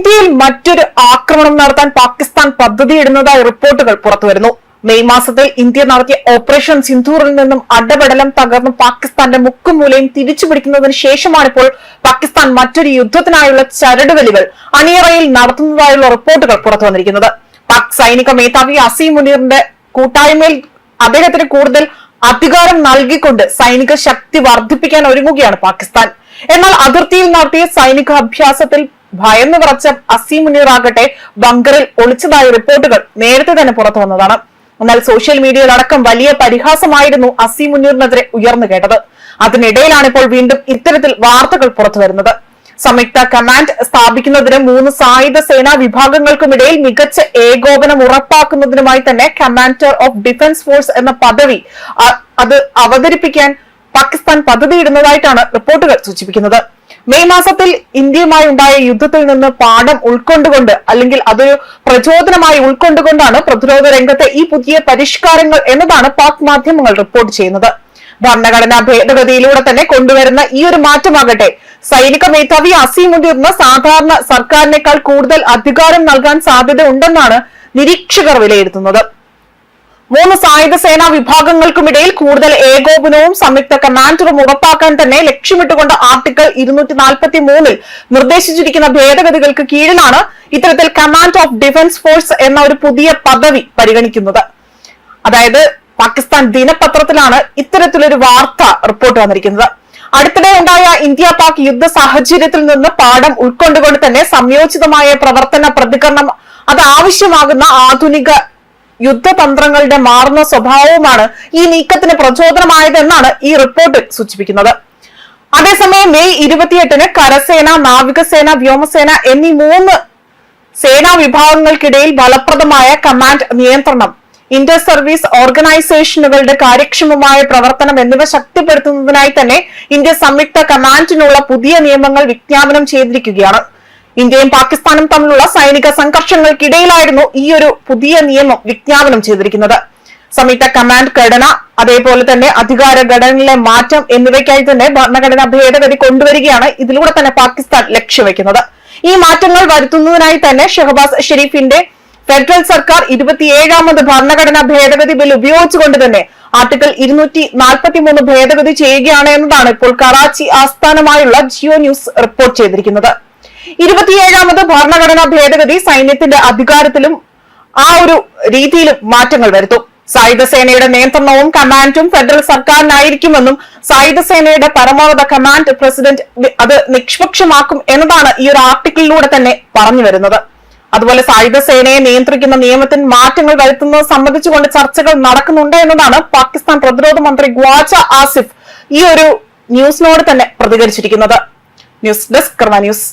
ഇന്ത്യയിൽ മറ്റൊരു ആക്രമണം നടത്താൻ പാകിസ്ഥാൻ പദ്ധതിയിടുന്നതായി റിപ്പോർട്ടുകൾ പുറത്തുവരുന്നു. മെയ് മാസത്തിൽ ഇന്ത്യ നടത്തിയ ഓപ്പറേഷൻ സിന്ധൂറിൽ നിന്നും അടപടലം തകർന്ന് പാകിസ്ഥാന്റെ മുക്കും മൂലയും തിരിച്ചു പിടിക്കുന്നതിന് ശേഷമാണിപ്പോൾ പാകിസ്ഥാൻ മറ്റൊരു യുദ്ധത്തിനായുള്ള ചരടുവലികൾ അണിയറയിൽ നടത്തുന്നതായുള്ള റിപ്പോർട്ടുകൾ പുറത്തു വന്നിരിക്കുന്നത് പാക് സൈനിക മേധാവി അസീം മുനീറിന്റെ കൂട്ടായ്മയിൽ അദ്ദേഹത്തിന് കൂടുതൽ അധികാരം നൽകിക്കൊണ്ട് സൈനിക ശക്തി വർദ്ധിപ്പിക്കാൻ ഒരുങ്ങുകയാണ് പാകിസ്ഥാൻ. എന്നാൽ അതിർത്തിയിൽ നടത്തിയ സൈനിക അഭ്യാസത്തിൽ ഭയന്നു വിറച്ച അസീം മുനീറാകട്ടെ ബങ്കറിൽ ഒളിച്ചതായ റിപ്പോർട്ടുകൾ നേരത്തെ തന്നെ പുറത്തു വന്നതാണ്. എന്നാൽ സോഷ്യൽ മീഡിയയിലടക്കം വലിയ പരിഹാസമായിരുന്നു അസീം മുനീറിനെതിരെ ഉയർന്നു കേട്ടത്. അതിനിടയിലാണ് ഇപ്പോൾ വീണ്ടും ഇത്തരത്തിൽ വാർത്തകൾ പുറത്തു വരുന്നത്. സംയുക്ത കമാൻഡ് സ്ഥാപിക്കുന്നതിന് മൂന്ന് സായുധ സേനാ വിഭാഗങ്ങൾക്കുമിടയിൽ മികച്ച ഏകോപനം ഉറപ്പാക്കുന്നതിനുമായി തന്നെ കമാൻഡർ ഓഫ് ഡിഫൻസ് ഫോഴ്സ് എന്ന പദവി അത് അവതരിപ്പിക്കാൻ പാകിസ്ഥാൻ പദ്ധതിയിടുന്നതായിട്ടാണ് റിപ്പോർട്ടുകൾ സൂചിപ്പിക്കുന്നത്. മെയ് മാസത്തിൽ ഇന്ത്യയുമായി ഉണ്ടായ യുദ്ധത്തിൽ നിന്ന് പാഠം ഉൾക്കൊണ്ടുകൊണ്ട് അല്ലെങ്കിൽ അതൊരു പ്രചോദനമായി ഉൾക്കൊണ്ടുകൊണ്ടാണ് പ്രതിരോധ രംഗത്തെ ഈ പുതിയ പരിഷ്കാരങ്ങൾ എന്നതാണ് പാക് മാധ്യമങ്ങൾ റിപ്പോർട്ട് ചെയ്യുന്നത്. ഭരണഘടനാ ഭേദഗതിയിലൂടെ തന്നെ കൊണ്ടുവരുന്ന ഈ ഒരു മാറ്റമാകട്ടെ. സൈനിക മേധാവി അസീമുതിർന്ന സാധാരണ സർക്കാരിനേക്കാൾ കൂടുതൽ അധികാരം നൽകാൻ സാധ്യത ഉണ്ടെന്നാണ് നിരീക്ഷകർ വിലയിരുത്തുന്നത്. മൂന്ന് സായുധ സേനാ വിഭാഗങ്ങൾക്കുമിടയിൽ കൂടുതൽ ഏകോപനവും സംയുക്ത കമാൻഡറും ഉറപ്പാക്കാൻ തന്നെ ലക്ഷ്യമിട്ടുകൊണ്ട് ആർട്ടിക്കിൾ ഇരുന്നൂറ്റി നാൽപ്പത്തി മൂന്നിൽ നിർദ്ദേശിച്ചിരിക്കുന്ന ഭേദഗതികൾക്ക് കീഴിലാണ് ഇത്തരത്തിൽ കമാൻഡ് ഓഫ് ഡിഫൻസ് ഫോഴ്സ് എന്ന ഒരു പുതിയ പദവി പരിഗണിക്കുന്നത്. അതായത് പാകിസ്ഥാൻ ദിനപത്രത്തിലാണ് ഇത്തരത്തിലൊരു വാർത്ത റിപ്പോർട്ട് വന്നിരിക്കുന്നത്. അടുത്തിടെ ഉണ്ടായ ഇന്ത്യ പാക് യുദ്ധ സാഹചര്യത്തിൽ നിന്ന് പാഠം ഉൾക്കൊണ്ടുകൊണ്ട് തന്നെ സംയോജിതമായ പ്രവർത്തന പ്രതികരണം അത് ആവശ്യമാകുന്ന ആധുനിക യുദ്ധതന്ത്രങ്ങളുടെ മാറുന്ന സ്വഭാവവുമാണ് ഈ നീക്കത്തിന് പ്രചോദനമായതെന്നാണ് ഈ റിപ്പോർട്ട് സൂചിപ്പിക്കുന്നത്. അതേസമയം മെയ് ഇരുപത്തിയെട്ടിന് കരസേന നാവികസേന വ്യോമസേന എന്നീ മൂന്ന് സേനാ വിഭാഗങ്ങൾക്കിടയിൽ ഫലപ്രദമായ കമാൻഡ് നിയന്ത്രണം ഇന്റർ സർവീസ് ഓർഗനൈസേഷനുകളുടെ കാര്യക്ഷമമായ പ്രവർത്തനം എന്നിവ ശക്തിപ്പെടുത്തുന്നതിനായി തന്നെ ഇന്ത്യ സംയുക്ത കമാൻഡിനുള്ള പുതിയ നിയമങ്ങൾ വിജ്ഞാപനം ചെയ്തിരിക്കുകയാണ്. ഇന്ത്യയും പാകിസ്ഥാനും തമ്മിലുള്ള സൈനിക സംഘർഷങ്ങൾക്കിടയിലായിരുന്നു ഈ ഒരു പുതിയ നിയമം വിജ്ഞാപനം ചെയ്തിരിക്കുന്നത്. സംയുക്ത കമാൻഡ് ഘടന അതേപോലെ തന്നെ അധികാര ഘടനയിലെ മാറ്റം എന്നിവയ്ക്കായി തന്നെ ഭരണഘടനാ ഭേദഗതി കൊണ്ടുവരികയാണ് ഇതിലൂടെ തന്നെ പാകിസ്ഥാൻ ലക്ഷ്യവെക്കുന്നത് ഈ മാറ്റങ്ങൾ വരുത്തുന്നതിനായി തന്നെ ഷഹബാസ് ഷെരീഫിന്റെ ഫെഡറൽ സർക്കാർ ഇരുപത്തിയേഴാമത് ഭരണഘടനാ ഭേദഗതി ബിൽ ഉപയോഗിച്ചുകൊണ്ട് തന്നെ ആർട്ടിക്കിൾ ഇരുന്നൂറ്റി നാൽപ്പത്തി മൂന്ന് ഭേദഗതി ചെയ്യുകയാണ് എന്നതാണ് ഇപ്പോൾ കറാച്ചി ആസ്ഥാനമായുള്ള ജിയോ ന്യൂസ് റിപ്പോർട്ട് ചെയ്തിരിക്കുന്നത്. ഇരുപത്തിയേഴാമത് ഭരണഘടനാ ഭേദഗതി സൈന്യത്തിന്റെ അധികാരത്തിലും ആ ഒരു രീതിയിലും മാറ്റങ്ങൾ വരുത്തും. സായുധ സേനയുടെ നിയന്ത്രണവും കമാൻഡും ഫെഡറൽ സർക്കാരിനായിരിക്കുമെന്നും സായുധ സേനയുടെ പരമോന്നത കമാൻഡ് പ്രസിഡന്റ് അത് നിഷ്പക്ഷമാക്കും എന്നതാണ് ഈ ഒരു ആർട്ടിക്കിളിലൂടെ തന്നെ പറഞ്ഞു വരുന്നത്. അതുപോലെ സായുധ സേനയെ നിയന്ത്രിക്കുന്ന നിയമത്തിൽ മാറ്റങ്ങൾ വരുത്തുന്നത് സംബന്ധിച്ചുകൊണ്ട് ചർച്ചകൾ നടക്കുന്നുണ്ട് എന്നതാണ് പാകിസ്ഥാൻ പ്രതിരോധ മന്ത്രി ഗ്വാജ ആസിഫ് ഈ ഒരു ന്യൂസിനോട് തന്നെ പ്രതികരിച്ചിരിക്കുന്നത്. News desk Karma news.